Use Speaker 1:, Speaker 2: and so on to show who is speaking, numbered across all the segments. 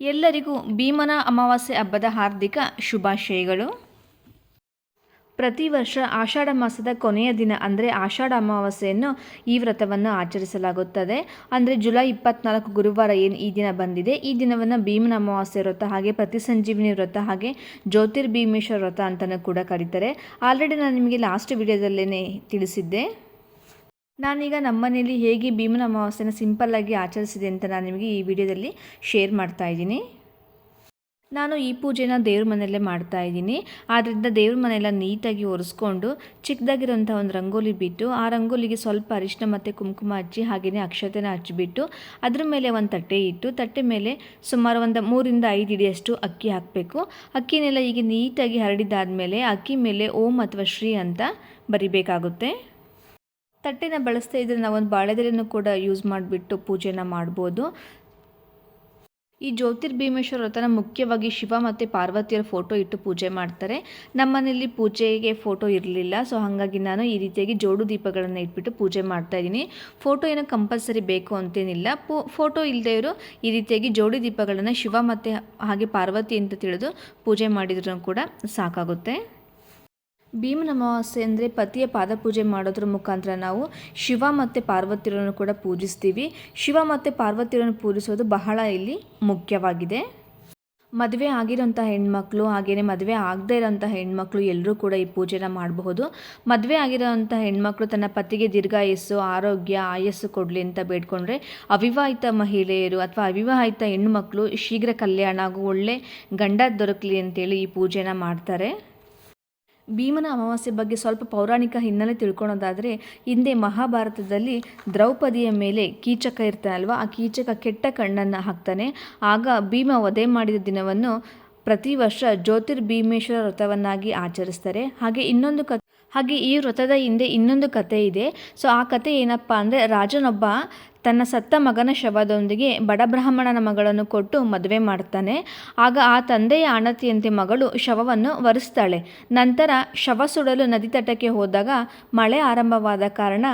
Speaker 1: ಎಲ್ಲರಿಗೂ ಭೀಮನ ಅಮಾವಾಸ್ಯೆ ಹಬ್ಬದ ಹಾರ್ದಿಕ ಶುಭಾಶಯಗಳು. ಪ್ರತಿ ವರ್ಷ ಆಷಾಢ ಮಾಸದ ಕೊನೆಯ ದಿನ ಅಂದರೆ ಆಷಾಢ ಅಮಾವಾಸ್ಯೆಯನ್ನು ಈ ವ್ರತವನ್ನು ಆಚರಿಸಲಾಗುತ್ತದೆ. ಅಂದರೆ ಜುಲೈ ಇಪ್ಪತ್ನಾಲ್ಕು ಗುರುವಾರ ಏನು ಈ ದಿನ ಬಂದಿದೆ, ಈ ದಿನವನ್ನು ಭೀಮನ ಅಮಾವಾಸ್ಯೆ ವ್ರತ ಹಾಗೆ ಪ್ರತಿ ಸಂಜೀವಿನಿ ವ್ರತ ಹಾಗೆ ಜ್ಯೋತಿರ್ಭೀಮೇಶ್ವರ ವ್ರತ ಅಂತಲೂ ಕೂಡ ಕರೀತಾರೆ. ಆಲ್ರೆಡಿ ನಾನು ನಿಮಗೆ ಲಾಸ್ಟ್ ವಿಡಿಯೋದಲ್ಲೇ ತಿಳಿಸಿದ್ದೆ. ನಾನೀಗ ನಮ್ಮನೇಲಿ ಹೇಗೆ ಭೀಮನ ಅಮಾವಾಸ್ಯೆನ ಸಿಂಪಲ್ಲಾಗಿ ಆಚರಿಸಿದೆ ಅಂತ ನಾನು ನಿಮಗೆ ಈ ವಿಡಿಯೋದಲ್ಲಿ ಶೇರ್ ಮಾಡ್ತಾ ಇದ್ದೀನಿ. ನಾನು ಈ ಪೂಜೆನ ದೇವ್ರ ಮನೆಯಲ್ಲೇ ಮಾಡ್ತಾ ಇದ್ದೀನಿ. ಆದ್ದರಿಂದ ದೇವ್ರ ಮನೆಯೆಲ್ಲ ನೀಟಾಗಿ ಒರೆಸ್ಕೊಂಡು ಚಿಕ್ಕದಾಗಿರೋಂಥ ಒಂದು ರಂಗೋಲಿ ಬಿಟ್ಟು ಆ ರಂಗೋಲಿಗೆ ಸ್ವಲ್ಪ ಅರಿಶಿನ ಮತ್ತು ಕುಂಕುಮ ಹಚ್ಚಿ ಹಾಗೆಯೇ ಅಕ್ಷತೆನ ಹಚ್ಚಿಬಿಟ್ಟು ಅದ್ರ ಮೇಲೆ ಒಂದು ತಟ್ಟೆ ಇಟ್ಟು ತಟ್ಟೆ ಮೇಲೆ ಸುಮಾರು ಒಂದು ಮೂರಿಂದ ಐದು ಇಡಿಯಷ್ಟು ಅಕ್ಕಿ ಹಾಕಬೇಕು. ಅಕ್ಕಿನೆಲ್ಲ ಈಗ ನೀಟಾಗಿ ಹರಡಿದಾದ್ಮೇಲೆ ಅಕ್ಕಿ ಮೇಲೆ ಓಂ ಅಥವಾ ಶ್ರೀ ಅಂತ ಬರಿಬೇಕಾಗುತ್ತೆ. ತಟ್ಟೆನ ಬಳಸ್ತಾ ಇದ್ದರೆ ನಾವೊಂದು ಬಾಳೆದೆಲೆನೂ ಕೂಡ ಯೂಸ್ ಮಾಡಿಬಿಟ್ಟು ಪೂಜೆನ ಮಾಡ್ಬೋದು. ಈ ಜ್ಯೋತಿರ್ಭೀಮೇಶ್ವರ ವ್ರತನ ಮುಖ್ಯವಾಗಿ ಶಿವ ಮತ್ತು ಪಾರ್ವತಿಯರ ಫೋಟೋ ಇಟ್ಟು ಪೂಜೆ ಮಾಡ್ತಾರೆ. ನಮ್ಮನೇಲಿ ಪೂಜೆಗೆ ಫೋಟೋ ಇರಲಿಲ್ಲ ಸೊ ಹಾಗಾಗಿ ನಾನು ಈ ರೀತಿಯಾಗಿ ಜೋಡು ದೀಪಗಳನ್ನು ಇಟ್ಬಿಟ್ಟು ಪೂಜೆ ಮಾಡ್ತಾ ಇದ್ದೀನಿ. ಫೋಟೋ ಏನೋ ಕಂಪಲ್ಸರಿ ಬೇಕು ಅಂತೇನಿಲ್ಲ. ಪೋ ಫೋಟೋ ಇಲ್ಲದೆ ಇರೋ ಈ ರೀತಿಯಾಗಿ ಜೋಡಿ ದೀಪಗಳನ್ನು ಶಿವ ಮತ್ತು ಹಾಗೆ ಪಾರ್ವತಿ ಅಂತ ತಿಳಿದು ಪೂಜೆ ಮಾಡಿದ್ರೂ ಕೂಡ ಸಾಕಾಗುತ್ತೆ. ಭೀಮನ ಅಮಾವಾಸ್ಯೆ ಅಂದರೆ ಪತಿಯ ಪಾದಪೂಜೆ ಮಾಡೋದ್ರ ಮುಖಾಂತರ ನಾವು ಶಿವ ಮತ್ತು ಪಾರ್ವತಿರನ್ನು ಕೂಡ ಪೂಜಿಸ್ತೀವಿ. ಶಿವ ಮತ್ತು ಪಾರ್ವತಿರನ್ನು ಪೂಜಿಸೋದು ಬಹಳ ಇಲ್ಲಿ ಮುಖ್ಯವಾಗಿದೆ. ಮದುವೆ ಆಗಿರೋಂಥ ಹೆಣ್ಮಕ್ಳು ಹಾಗೆಯೇ ಮದುವೆ ಆಗದೇ ಇರೋಂಥ ಹೆಣ್ಮಕ್ಳು ಎಲ್ಲರೂ ಕೂಡ ಈ ಪೂಜೆನ ಮಾಡಬಹುದು. ಮದುವೆ ಆಗಿರೋಂಥ ಹೆಣ್ಮಕ್ಳು ತನ್ನ ಪತಿಗೆ ದೀರ್ಘಾಯಸ್ಸು, ಆರೋಗ್ಯ, ಆಯಸ್ಸು ಕೊಡಲಿ ಅಂತ ಬೇಡ್ಕೊಂಡ್ರೆ ಅವಿವಾಹಿತ ಮಹಿಳೆಯರು ಅಥವಾ ಅವಿವಾಹಿತ ಹೆಣ್ಣುಮಕ್ಕಳು ಶೀಘ್ರ ಕಲ್ಯಾಣ ಹಾಗೂ ಒಳ್ಳೆ ಗಂಡ ದೊರಕಲಿ ಅಂತೇಳಿ ಈ ಪೂಜೆನ ಮಾಡ್ತಾರೆ. ಭೀಮನ ಅಮಾವಾಸ್ಯೆ ಬಗ್ಗೆ ಸ್ವಲ್ಪ ಪೌರಾಣಿಕ ಹಿನ್ನೆಲೆ ತಿಳ್ಕೊಳೋದಾದರೆ, ಹಿಂದೆ ಮಹಾಭಾರತದಲ್ಲಿ ದ್ರೌಪದಿಯ ಮೇಲೆ ಕೀಚಕ ಇರ್ತಾನಲ್ವ ಆ ಕೀಚಕ ಕೆಟ್ಟ ಕಣ್ಣನ್ನು ಹಾಕ್ತಾನೆ. ಆಗ ಭೀಮ ವಧೆ ಮಾಡಿದ ದಿನವನ್ನು ಪ್ರತಿ ವರ್ಷ ಜ್ಯೋತಿರ್ಭೀಮೇಶ್ವರ ವ್ರತವನ್ನಾಗಿ ಆಚರಿಸ್ತಾರೆ. ಹಾಗೆ ಇನ್ನೊಂದು ಕ ಹಾಗೆ ಈ ವ್ರತದ ಹಿಂದೆ ಇನ್ನೊಂದು ಕತೆ ಇದೆ. ಸೊ ಆ ಕತೆ ಏನಪ್ಪ ಅಂದರೆ, ರಾಜನೊಬ್ಬ ತನ್ನ ಸತ್ತ ಮಗನ ಶವದೊಂದಿಗೆ ಬಡಬ್ರಾಹ್ಮಣನ ಮಗಳನ್ನು ಕೊಟ್ಟು ಮದುವೆ ಮಾಡ್ತಾನೆ. ಆಗ ಆ ತಂದೆಯ ಅಣತಿಯಂತೆ ಮಗಳು ಶವವನ್ನು ಒರೆಸ್ತಾಳೆ. ನಂತರ ಶವ ಸುಡಲು ನದಿ ತಟಕ್ಕೆ ಹೋದಾಗ ಮಳೆ ಆರಂಭವಾದ ಕಾರಣ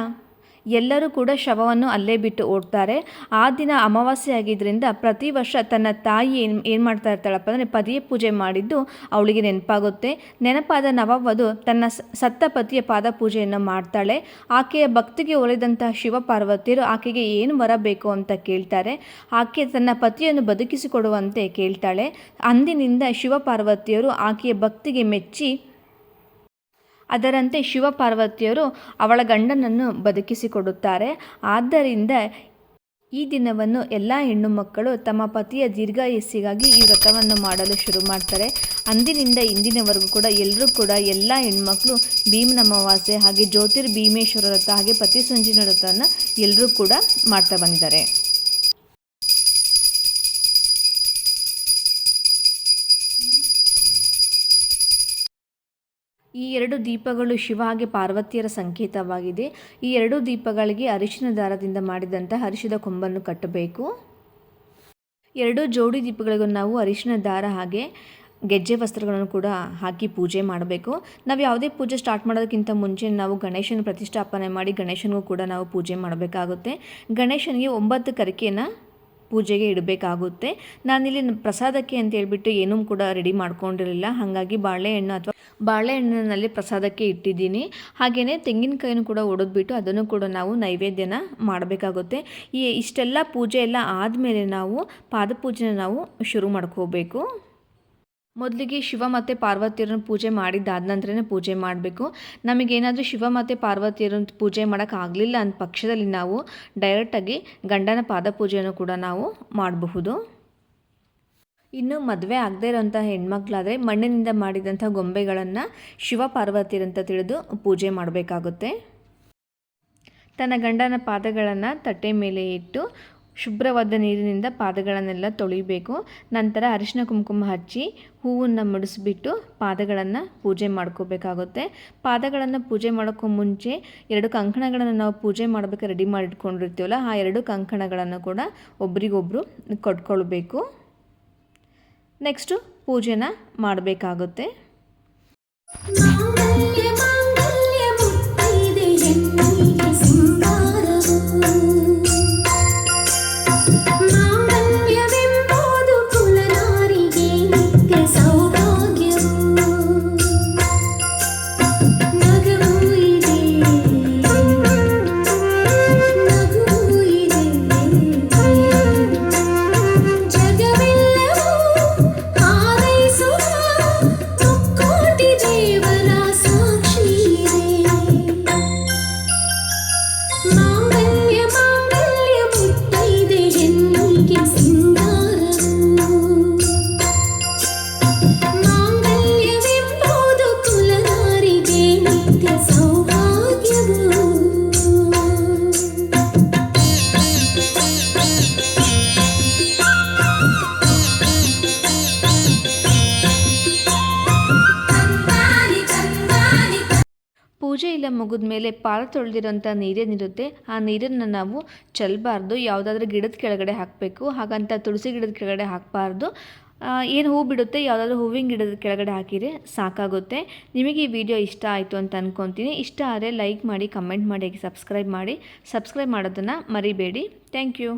Speaker 1: ಎಲ್ಲರೂ ಕೂಡ ಶವವನ್ನು ಅಲ್ಲೇ ಬಿಟ್ಟು ಓಡ್ತಾರೆ. ಆ ದಿನ ಅಮಾವಾಸ್ಯೆ ಆಗಿದ್ದರಿಂದ ಪ್ರತಿ ವರ್ಷ ತನ್ನ ತಾಯಿ ಏನು ಏನು ಮಾಡ್ತಾ ಇರ್ತಾಳಪ್ಪ ಅಂದರೆ ಪದಿಯ ಪೂಜೆ ಮಾಡಿದ್ದು ಅವಳಿಗೆ ನೆನಪಾಗುತ್ತೆ. ನೆನಪಾದ ನವವಧು ತನ್ನ ಸತ್ತ ಪತಿಯ ಪಾದ ಪೂಜೆಯನ್ನು ಮಾಡ್ತಾಳೆ. ಆಕೆಯ ಭಕ್ತಿಗೆ ಒಲಿದಂತಹ ಶಿವ ಪಾರ್ವತಿಯರು ಆಕೆಗೆ ಏನು ಬರಬೇಕು ಅಂತ ಕೇಳ್ತಾರೆ. ಆಕೆ ತನ್ನ ಪತಿಯನ್ನು ಬದುಕಿಸಿಕೊಡುವಂತೆ ಕೇಳ್ತಾಳೆ. ಅಂದಿನಿಂದ ಶಿವ ಪಾರ್ವತಿಯರು ಆಕೆಯ ಭಕ್ತಿಗೆ ಮೆಚ್ಚಿ ಅದರಂತೆ ಶಿವಪಾರ್ವತಿಯರು ಅವಳ ಗಂಡನನ್ನು ಬದುಕಿಸಿಕೊಡುತ್ತಾರೆ. ಆದ್ದರಿಂದ ಈ ದಿನವನ್ನು ಎಲ್ಲ ಹೆಣ್ಣು ಮಕ್ಕಳು ತಮ್ಮ ಪತಿಯ ದೀರ್ಘಾಯಸ್ಸಿಗಾಗಿ ಈ ವ್ರತವನ್ನು ಮಾಡಲು ಶುರು ಮಾಡ್ತಾರೆ. ಅಂದಿನಿಂದ ಇಂದಿನವರೆಗೂ ಕೂಡ ಎಲ್ಲರೂ ಕೂಡ ಎಲ್ಲ ಹೆಣ್ಮಕ್ಳು ಭೀಮನ ಅಮಾವಾಸ್ಯೆ ಹಾಗೆ ಜ್ಯೋತಿರ್ ಭೀಮೇಶ್ವರ ವ್ರತ ಹಾಗೆ ಪತಿ ಸಂಜಿನ ವ್ರತವನ್ನು ಎಲ್ಲರೂ ಕೂಡ ಮಾಡ್ತಾ ಬಂದಿದ್ದಾರೆ. ಈ ಎರಡು ದೀಪಗಳು ಶಿವ ಹಾಗೆ ಪಾರ್ವತಿಯರ ಸಂಕೇತವಾಗಿದೆ. ಈ ಎರಡು ದೀಪಗಳಿಗೆ ಅರಿಶಿನ ದಾರದಿಂದ ಮಾಡಿದಂಥ ಅರಿಶಿದ ಕೊಂಬನ್ನು ಕಟ್ಟಬೇಕು. ಎರಡು ಜೋಡಿ ದೀಪಗಳಿಗೂ ನಾವು ಅರಿಶಿನ ದಾರ ಹಾಗೆ ಗೆಜ್ಜೆ ವಸ್ತ್ರಗಳನ್ನು ಕೂಡ ಹಾಕಿ ಪೂಜೆ ಮಾಡಬೇಕು. ನಾವು ಯಾವುದೇ ಪೂಜೆ ಸ್ಟಾರ್ಟ್ ಮಾಡೋದಕ್ಕಿಂತ ಮುಂಚೆ ನಾವು ಗಣೇಶನ ಪ್ರತಿಷ್ಠಾಪನೆ ಮಾಡಿ ಗಣೇಶನಿಗೂ ಕೂಡ ನಾವು ಪೂಜೆ ಮಾಡಬೇಕಾಗುತ್ತೆ. ಗಣೇಶನಿಗೆ ಒಂಬತ್ತು ಕರಿಕೆಯನ್ನು ಪೂಜೆಗೆ ಇಡಬೇಕಾಗುತ್ತೆ. ನಾನಿಲ್ಲಿ ಪ್ರಸಾದಕ್ಕೆ ಅಂತ ಹೇಳ್ಬಿಟ್ಟು ಏನೂ ಕೂಡ ರೆಡಿ ಮಾಡ್ಕೊಂಡಿರಲಿಲ್ಲ. ಹಾಗಾಗಿ ಬಾಳೆಹಣ್ಣು ಅಥವಾ ಬಾಳೆಹಣ್ಣಿನಲ್ಲಿ ಪ್ರಸಾದಕ್ಕೆ ಇಟ್ಟಿದ್ದೀನಿ. ಹಾಗೆಯೇ ತೆಂಗಿನಕಾಯಿನೂ ಕೂಡ ಒಡೆದ್ಬಿಟ್ಟು ಅದನ್ನು ಕೂಡ ನಾವು ನೈವೇದ್ಯನ ಮಾಡಬೇಕಾಗುತ್ತೆ. ಈ ಇಷ್ಟೆಲ್ಲ ಪೂಜೆ ಎಲ್ಲ ಆದಮೇಲೆ ನಾವು ಪಾದಪೂಜೆನ ನಾವು ಶುರು ಮಾಡ್ಕೋಬೇಕು. ಮೊದಲಿಗೆ ಶಿವ ಮತ್ತು ಪಾರ್ವತಿಯರನ್ನು ಪೂಜೆ ಮಾಡಿದ್ದಾದ ನಂತರನೇ ಪೂಜೆ ಮಾಡಬೇಕು. ನಮಗೇನಾದರೂ ಶಿವ ಮತ್ತು ಪಾರ್ವತಿಯರನ್ನು ಪೂಜೆ ಮಾಡೋಕ್ಕಾಗಲಿಲ್ಲ ಅಂದ ಪಕ್ಷದಲ್ಲಿ ನಾವು ಡೈರೆಕ್ಟಾಗಿ ಗಂಡನ ಪಾದಪೂಜೆಯನ್ನು ಕೂಡ ನಾವು ಮಾಡಬಹುದು. ಇನ್ನು ಮದುವೆ ಆಗದೇ ಇರೋಂಥ ಹೆಣ್ಮಕ್ಳಾದರೆ ಮಣ್ಣಿನಿಂದ ಮಾಡಿದಂಥ ಗೊಂಬೆಗಳನ್ನು ಶಿವ ಪಾರ್ವತಿಯರಂತ ತಿಳಿದು ಪೂಜೆ ಮಾಡಬೇಕಾಗುತ್ತೆ. ತನ್ನ ಗಂಡನ ಪಾದಗಳನ್ನು ತಟ್ಟೆ ಮೇಲೆ ಇಟ್ಟು ಶುಭ್ರವಾದ ನೀರಿನಿಂದ ಪಾದಗಳನ್ನೆಲ್ಲ ತೊಳಿಬೇಕು ನಂತರ ಅರಿಶಿನ ಕುಂಕುಮ ಹಚ್ಚಿ ಹೂವನ್ನು ಮುಡಿಸ್ಬಿಟ್ಟು ಪಾದಗಳನ್ನು ಪೂಜೆ ಮಾಡ್ಕೋಬೇಕಾಗುತ್ತೆ. ಪಾದಗಳನ್ನು ಪೂಜೆ ಮಾಡೋಕ್ಕೂ ಮುಂಚೆ ಎರಡು ಕಂಕಣಗಳನ್ನು ನಾವು ಪೂಜೆ ಮಾಡಬೇಕು, ರೆಡಿ ಮಾಡಿಟ್ಕೊಂಡಿರ್ತೀವಲ್ಲ, ಆ ಎರಡು ಕಂಕಣಗಳನ್ನು ಕೂಡ ಒಬ್ರಿಗೊಬ್ಬರು ಕೊಟ್ಕೊಳ್ಬೇಕು. ನೆಕ್ಸ್ಟು ಪೂಜೆನ ಮಾಡಬೇಕಾಗುತ್ತೆ. ಪೂಜೆ ಎಲ್ಲ ಮುಗಿದ ಮೇಲೆ ಪಾಲ ತೊಳೆದಿರೋಂಥ ನೀರೇನಿರುತ್ತೆ. ಆ ನೀರನ್ನು ನಾವು ಚೆಲ್ಲಬಾರ್ದು ಯಾವುದಾದ್ರೂ ಗಿಡದ ಕೆಳಗಡೆ ಹಾಕಬೇಕು. ಹಾಗಂತ ತುಳಸಿ ಗಿಡದ ಕೆಳಗಡೆ ಹಾಕಬಾರ್ದು. ಏನು ಹೂ ಬಿಡುತ್ತೆ? ಯಾವುದಾದ್ರೂ ಹೂವಿನ ಗಿಡದ ಕೆಳಗಡೆ ಹಾಕಿದರೆ ಸಾಕಾಗುತ್ತೆ. ನಿಮಗೆ ಈ ವಿಡಿಯೋ ಇಷ್ಟ ಆಯಿತು ಅಂತ ಅಂದ್ಕೊತೀನಿ ಇಷ್ಟ ಆದರೆ ಲೈಕ್ ಮಾಡಿ, ಕಮೆಂಟ್ ಮಾಡಿ ಸಬ್ಸ್ಕ್ರೈಬ್ ಮಾಡಿ. ಸಬ್ಸ್ಕ್ರೈಬ್ ಮಾಡೋದನ್ನು ಮರಿಬೇಡಿ. Thank you.